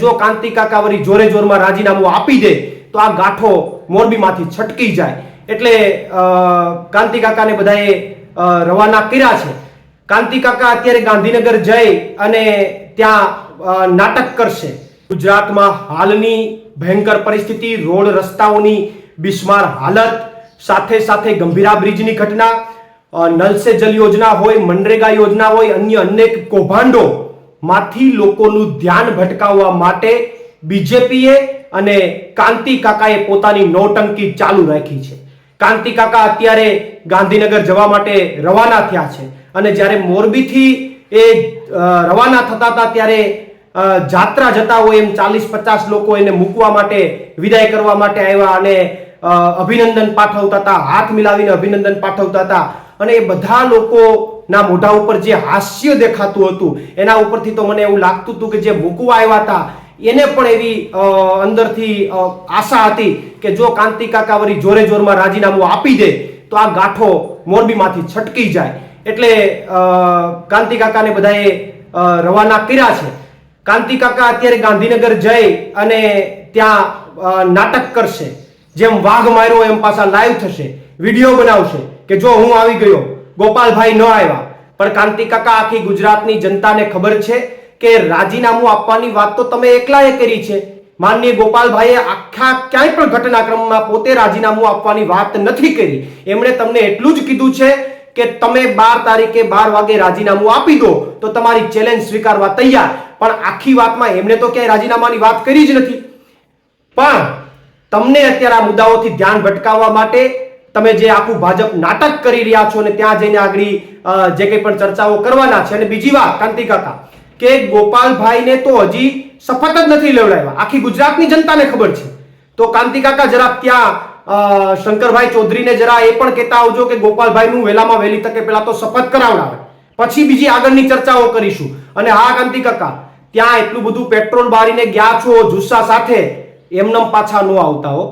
જો કાંતિ કાકા વળી જોરે જોરમાં રાજીનામું આપી દે, તો આ ગાંઠો મોરબીમાંથી છટકી જાય. એટલે કાંતિ કાકાને બધાએ રવાના કર્યા છે. કાંતિ કાકા અત્યારે ગાંધીનગર જઈ અને ત્યાં નાટક કરશે. ગુજરાતમાં હાલની ભયંકર પરિસ્થિતિ, રોડ રસ્તાઓની બિસ્માર હાલત, સાથે સાથે ગંભીરા બ્રિજની ઘટના નલ સે જલ યોજના હોય, મનરેગા યોજના હોય, અન્ય અનેક કૌભાંડો માંથી લોકોનું ધ્યાન ભટકાવવા માટે બીજેપીએ અને કાંતિ કાકાએ પોતાની નોટંકી ચાલુ રાખી છે. કાંતિ કાકા અત્યારે ગાંધીનગર જવા માટે રવાના થયા છે અને જ્યારે મોરબીથી એ રવાના થતા હતા ત્યારે જાત્રા જતા હોય એમ ચાલીસ પચાસ લોકો એને મૂકવા માટે, વિદાય કરવા માટે આવ્યા અને અભિનંદન પાઠવતા હતા, હાથ મિલાવીને અભિનંદન પાઠવતા હતા અને એ બધા લોકોના મોઢા ઉપર જે હાસ્ય દેખાતું હતું, એના ઉપરથી તો મને એવું લાગતું હતું કે જે મૂકવા આવ્યા હતા, એને પણ એવી અંદરથી આશા હતી કે જો કાંતિ કાકા વળી જોરે જોરમાં રાજીનામું આપી દે, તો આ ગાંઠો મોરબીમાંથી છટકી જાય. એટલે કાંતિ કાકાને બધાએ રવાના કર્યા છે. કાંતિ કાકા અત્યારે ગાંધીનગર જઈ અને ત્યાં નાટક કરશે. જેમ વાઘ માર્યો એમ પાછા લાઈવ થશે. વીડિયો બનાવશે કે જો હું આવી ગયો ગોપાલભાઈ ન આવ્યા. પણ કાંતિ કાકા આખી ગુજરાતની જનતાને ખબર છે કે રાજીનામું આપવાની વાત તો તમે એકલાએ કરી છે. માનનીય ગોપાલભાઈએ આખા ક્યાંય પણ ઘટનાક્રમમાં પોતે રાજીનામું આપવાની વાત નથી કરી. એમણે તમને એટલું જ કીધું છે કે તમે બાર તારીખે બાર વાગે રાજીનામું આપી દો તો તમારી ચેલેન્જ સ્વીકારવા તૈયાર. પણ આખી વાતમાં એમણે તો ક્યાંય રાજીનામાની વાત કરી જ નથી. પણ તમને અત્યારે આ મુદ્દાઓથી ધ્યાન ભટકાવવા માટે તમે જે આખું ભાજપ નાટક કરી રહ્યા છો અને ત્યાં જઈને આગળ જે કંઈ પણ ચર્ચાઓ કરવાના છે. અને બીજી વાત, કાંતિ કાકા, કે ગોપાલભાઈને તો હજી શપથ જ નથી લેવડાવ્યા. આખી ગુજરાતની જનતાને ખબર છે. તો કાંતિ કાકા, જરા ત્યાં શંકરભાઈ ચૌધરીને જરા એ પણ કહેતા આવજો કે ગોપાલભાઈનું વહેલામાં વહેલી તકે પહેલા તો શપથ કરાવડાવે. પછી બીજી આગળની ચર્ચાઓ કરીશું. અને હા, કાંતિ કાકા, ત્યાં એટલું બધું પેટ્રોલ બારીને ગયા છો જુસ્સા સાથે, એમનેમ પાછા ન આવતા હો.